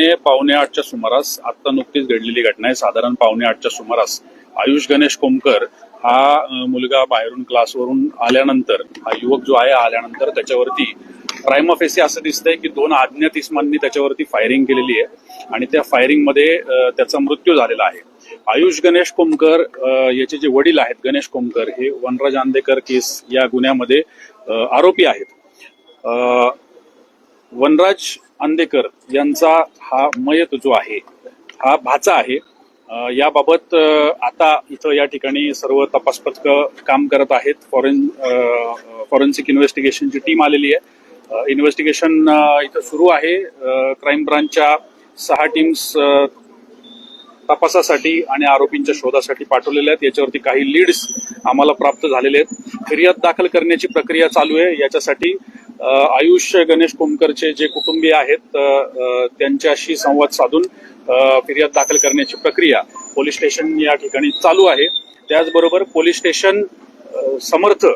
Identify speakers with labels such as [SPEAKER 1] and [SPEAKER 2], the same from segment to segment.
[SPEAKER 1] पावणे पावणे आठच्या सुमारास आता नुकतीच घडलेली घटना आहे. साधारण पावणे आठच्या सुमारास आयुष गणेश कोमकर हा मुलगा बाहेरून क्लासवरून आल्यानंतर हा युवक जो आहे आल्यानंतर त्याच्यावरती प्राईम ऑफेसी असं दिसतंय की दोन अज्ञात इस्मांनी त्याच्यावरती फायरिंग केलेली आहे आणि त्या फायरिंगमध्ये त्याचा मृत्यू झालेला आहे. आयुष गणेश कोमकर याचे जे वडील आहेत गणेश कोमकर हे वनराज आंदेकर केस या गुन्ह्यामध्ये आरोपी आहेत. अं, वनराज अंदेकर यांचा हा मयत जो आहे हा भाचा आहे. याबाबत आता इथं या ठिकाणी सर्व तपास पथक काम करत आहेत. फॉरेन फॉरेन्सिक इन्व्हेस्टिगेशनची टीम आलेली आहे. इन्व्हेस्टिगेशन इथं सुरू आहे. क्राईम ब्रांचच्या सहा टीम्स तपासासाठी आणि आरोपींच्या शोधासाठी पाठवलेल्या आहेत. याच्यावरती काही लीड्स आम्हाला प्राप्त झालेले आहेत. फिर्याद दाखल करण्याची प्रक्रिया चालू आहे. याच्यासाठी आयुष गणेश कोमकरचे जे कुटुंबीय आहेत त्यांच्याशी संवाद साधून फिर्याद दाखल करण्याची प्रक्रिया पोलीस स्टेशन या ठिकाणी चालू आहे. त्याचबरोबर पोलीस स्टेशन समर्थ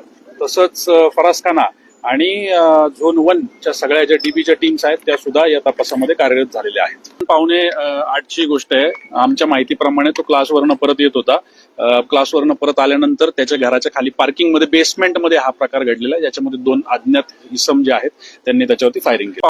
[SPEAKER 1] तसंच फरासखाना आणि झोन झोन वनच्या सगळ्या ज्या डीबीच्या टीम्स आहेत त्या सुद्धा या तपासामध्ये कार्यरत झालेल्या आहेत. पाहुणे आठची गोष्ट आहे. आमच्या माहितीप्रमाणे तो क्लासवरनं परत येत होता. क्लासवरनं परत आल्यानंतर त्याच्या घराच्या खाली पार्किंगमध्ये बेसमेंटमध्ये हा प्रकार घडलेला आहे. ज्याच्यामध्ये दोन अज्ञात इसम जे आहेत त्यांनी त्याच्यावरती फायरिंग केली.